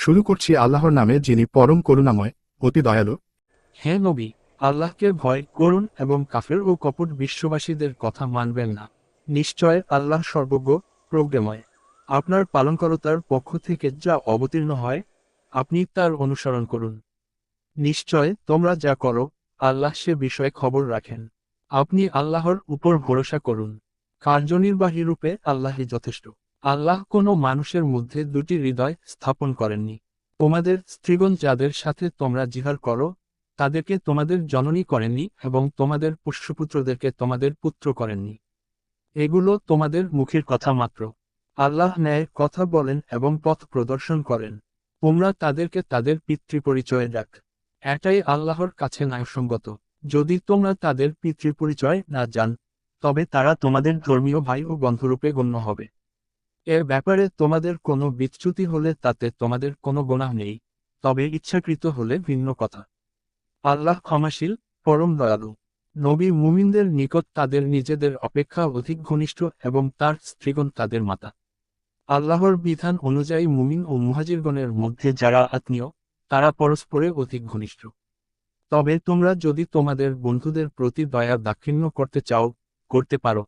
শুরু করছি আল্লাহর নামে যিনি পরম করুণাময়, অতি দয়ালু। হে নবী, আল্লাহকে ভয় করুন এবং কাফের ও কপট বিশ্ববাসীদের কথা মানবেন না। নিশ্চয় আল্লাহ সর্বজ্ঞ, প্রজ্ঞময়। আপনার পালনকর্তার পক্ষ থেকে যা অবতীর্ণ হয়, আপনি তার অনুসরণ করুন। নিশ্চয় তোমরা যা করো, আল্লাহ সে বিষয়ে খবর রাখেন। আপনি আল্লাহর উপর ভরসা করুন। কার্যনির্বাহী রূপে আল্লাহই যথেষ্ট। আল্লাহ কোনো মানুষের মধ্যে দুটি হৃদয় স্থাপন করেননি। তোমাদের স্ত্রীগণ যাদের সাথে তোমরা জিহার করো, তাদেরকে তোমাদের জননী করেননি এবং তোমাদের পুষ্যপুত্রদেরকে তোমাদের পুত্র করেননি। এগুলো তোমাদের মুখের কথা মাত্র। আল্লাহ ন্যায় কথা বলেন এবং পথ প্রদর্শন করেন। তোমরা তাদেরকে তাদের পিতৃপরিচয়ে ডাক এটাই আল্লাহর কাছে ন্যায়সঙ্গত। যদি তোমরা তাদের পিতৃপরিচয় না জান, তবে তারা তোমাদের ধর্মীয় ভাই ও বন্ধুরূপে গণ্য হবে। এ ব্যাপারে তোমাদের কোনো বিচ্যুতি হলে তাতে তোমাদের কোনো গোনাহ নেই, তবে ইচ্ছাকৃত হলে ভিন্ন কথা। আল্লাহ ক্ষমাশীল, পরম দয়ালু। নবী মুমিনদের নিকট তাদের নিজেদের অপেক্ষা অধিক ঘনিষ্ঠ এবং তার স্ত্রীগণ তাদের মাতা। আল্লাহর বিধান অনুযায়ী মুমিন ও মুহাজিরগণের মধ্যে যারা আত্মীয়, তারা পরস্পরে অধিক ঘনিষ্ঠ। তবে তোমরা যদি তোমাদের বন্ধুদের প্রতি দয়া দাক্ষিণ্য করতে চাও, করতে পারো।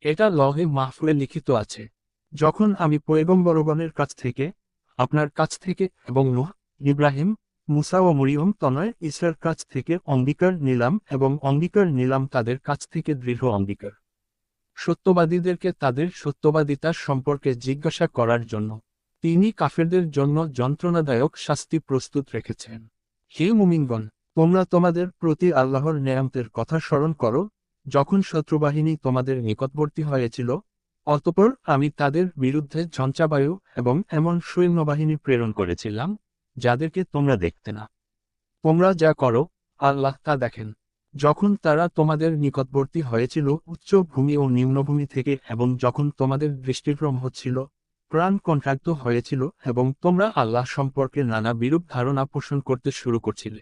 এটা লহে মাহফুলে লিখিত আছে। যখন আমি পয়গম্বরগণের কাছ থেকে, আপনার কাছ থেকে এবং নুহ, ইব্রাহিম, মুসা ও মরিয়ম তনয় ইসরার কাছ থেকে অঙ্গীকার নিলাম এবং অঙ্গীকার নিলাম তাদের কাছ থেকে দৃঢ় অঙ্গীকার। সত্যবাদীদেরকে তাদের সত্যবাদিতার সম্পর্কে জিজ্ঞাসা করার জন্য তিনি কাফেরদের জন্য যন্ত্রণাদায়ক শাস্তি প্রস্তুত রেখেছেন। হে মুমিনগণ, তোমরা তোমাদের প্রতি আল্লাহর নেয়ামতের কথা স্মরণ করো, যখন শত্রুবাহিনী তোমাদের নিকটবর্তী হয়েছিল অতপর আমি তাদের বিরুদ্ধে ঝঞ্চাবায়ু এবং এমন সৈন্যবাহিনী প্রেরণ করেছিলাম, যাদেরকে তোমরা দেখতে না। তোমরা যা করো, আল্লাহ তা দেখেন। যখন তারা তোমাদের নিকটবর্তী হয়েছিল, উচ্চ ভূমি ও নিম্নভূমি থেকে এবং যখন তোমাদের দৃষ্টিভ্রম হচ্ছিল, প্রাণ কন্ট্রাক্ত হয়েছিল এবং তোমরা আল্লাহ সম্পর্কে নানা বিরূপ ধারণা পোষণ করতে শুরু করছিলে।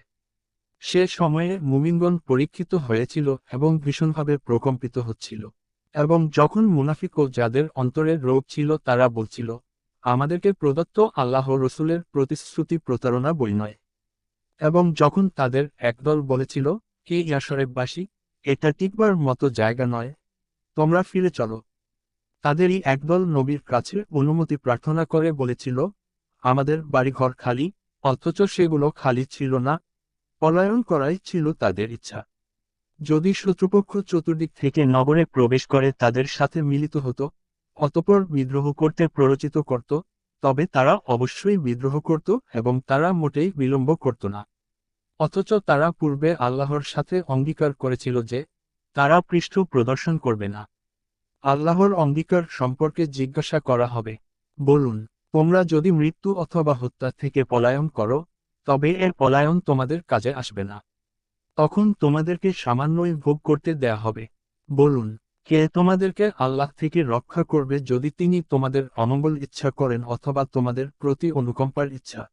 সে সময়ে মুমিনগণ পরীক্ষিত হয়েছিল এবং ভীষণভাবে প্রকম্পিত হচ্ছিল। এবং যখন মুনাফিক ও যাদের অন্তরের রোগ ছিল তারা বলছিল, আমাদেরকে প্রদত্ত আল্লাহ রসুলের প্রতিশ্রুতি প্রতারণা বই নয়। এবং যখন তাদের একদল বলেছিল কে ইয়াসরেববাসী এটা টিকবার মতো জায়গা নয়, তোমরা ফিরে চলো। তাদেরই একদল নবীর কাছে অনুমতি প্রার্থনা করে বলেছিল, আমাদের বাড়িঘর খালি, অথচ সেগুলো খালি ছিল না। পলায়ন করাই ছিল তাদের ইচ্ছা। যদি শত্রুপক্ষ চতুর্দিক থেকে নগরে প্রবেশ করে তাদের সাথে মিলিত হতো, অতপর বিদ্রোহ করতে প্ররোচিত করত, তবে তারা অবশ্যই বিদ্রোহ করত এবং তারা মোটেই বিলম্ব করত না। অথচ তারা পূর্বে আল্লাহর সাথে অঙ্গীকার করেছিল যে, তারা পৃষ্ঠ প্রদর্শন করবে না। আল্লাহর অঙ্গীকার সম্পর্কে জিজ্ঞাসা করা হবে। বলুন, তোমরা যদি মৃত্যু অথবা হত্যা থেকে পলায়ন করো, তবে এর পলায়ন তোমাদের কাজে আসবে না। তখন তোমাদেরকে সামান্যই ভোগ করতে দেয়া হবে। বলুন, কে তোমাদেরকে আল্লাহ থেকে রক্ষা করবে যদি তিনি তোমাদের অমঙ্গল ইচ্ছা করেন অথবা তোমাদের প্রতি অনুকম্পার ইচ্ছা?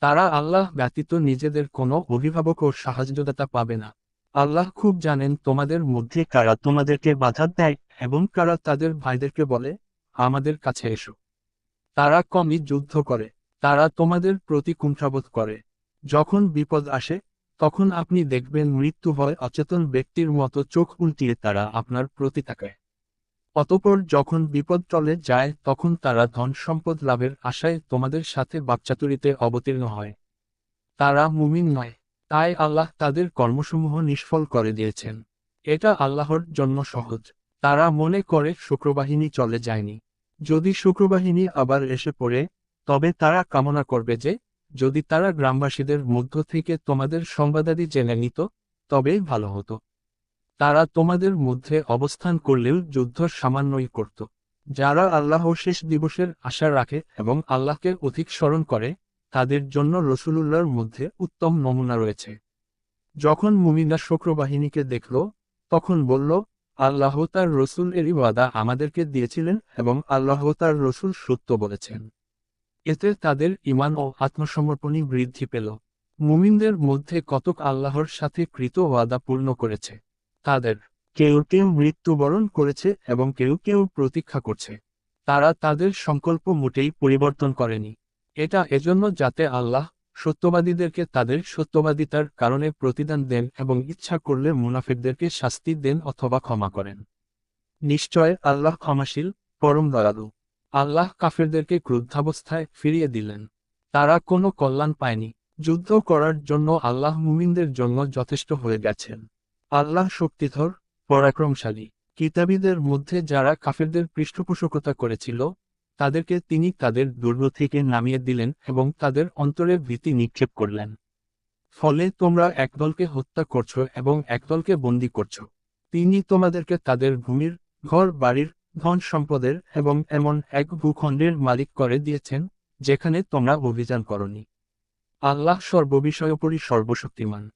তারা আল্লাহ ব্যতীত নিজেদের কোনো অভিভাবক ও সাহায্যদাতা পাবে না। আল্লাহ খুব জানেন তোমাদের মধ্যে কারা তোমাদেরকে বাধা দেয় এবং কারা তাদের ভাইদেরকে বলে, আমাদের কাছে এসো। তারা কমই যুদ্ধ করে, তারা তোমাদের প্রতি কুণ্ঠাবোধ করে। যখন বিপদ আসে তখন আপনি দেখবেন মৃত্যু হয় অচেতন ব্যক্তির মতো চোখ উল্টিয়ে তারা আপনার প্রতি তাকায়। অতপর যখন বিপদ টলে যায়, তখন তারা ধন সম্পদ লাভের আশায় তোমাদের সাথে বাকচাতুরিতে অবতীর্ণ হয়। তারা মুমিন নয়, তাই আল্লাহ তাদের কর্মসমূহ নিষ্ফল করে দিয়েছেন। এটা আল্লাহর জন্য সহজ। তারা মনে করে শুক্রবাহিনী চলে যায়নি। যদি শুক্রবাহিনী আবার এসে পড়ে, তবে তারা কামনা করবে যে যদি তারা গ্রামবাসীদের মধ্য থেকে তোমাদের সংবাদাদি জেনে নিত তবেই ভালো হতো। তারা তোমাদের মধ্যে অবস্থান করলেও যুদ্ধ সামান্যই করত। যারা আল্লাহ শেষ দিবসের আশা রাখে এবং আল্লাহকে অধিক স্মরণ করে, তাদের জন্য রসুলুল্লাহর মধ্যে উত্তম নমুনা রয়েছে। যখন মুমিনা শুক্রবাহিনীকে দেখল, তখন বলল, আল্লাহ তার রসুল এরই ওয়াদা আমাদেরকে দিয়েছিলেন এবং আল্লাহ তার রসুল সত্য বলেছেন। এতে তাদের ইমান ও আত্মসমর্পণই বৃদ্ধি পেল। মুমিনদের মধ্যে কতক আল্লাহর সাথে কৃত ওয়াদা পূর্ণ করেছে, তাদের কেউ কেউ মৃত্যুবরণ করেছে এবং কেউ কেউ প্রতীক্ষা করছে। তারা তাদের সংকল্প মোটেই পরিবর্তন করেনি। এটা এজন্য যাতে আল্লাহ সত্যবাদীদেরকে তাদের সত্যবাদিতার কারণে প্রতিদান দেন এবং ইচ্ছা করলে মুনাফিকদেরকে শাস্তি দেন অথবা ক্ষমা করেন। নিশ্চয় আল্লাহ ক্ষমাশীল, পরম দয়ালু। আল্লাহ কাফেরদেরকে ক্রুদ্ধাবস্থায় ফিরিয়ে দিলেন। তারা কোনো কল্যাণ পায়নি। যুদ্ধ করার জন্য আল্লাহ মুমিনদের জন্য যথেষ্ট হয়ে গেছেন। আল্লাহ শক্তিধর, পরাক্রমশালী। কিতাবীদের মধ্যে যারা কাফেরদের পৃষ্ঠপোষকতা করেছিল, তাদেরকে তিনি তাদের দুর্গ থেকে নামিয়ে দিলেন এবং তাদের অন্তরে ভীতি নিক্ষেপ করলেন। ফলে তোমরা একদলকে হত্যা করছ এবং একদলকে বন্দী করছ। তিনি তোমাদেরকে তাদের ভূমির ঘর বাড়ির ধন সম্পদের এবং এমন এক ভূখণ্ডের মালিক করে দিয়েছেন, যেখানে তোমরা অভিযান করনি। আল্লাহ সর্ববিষয়োপরি সর্বশক্তিমান।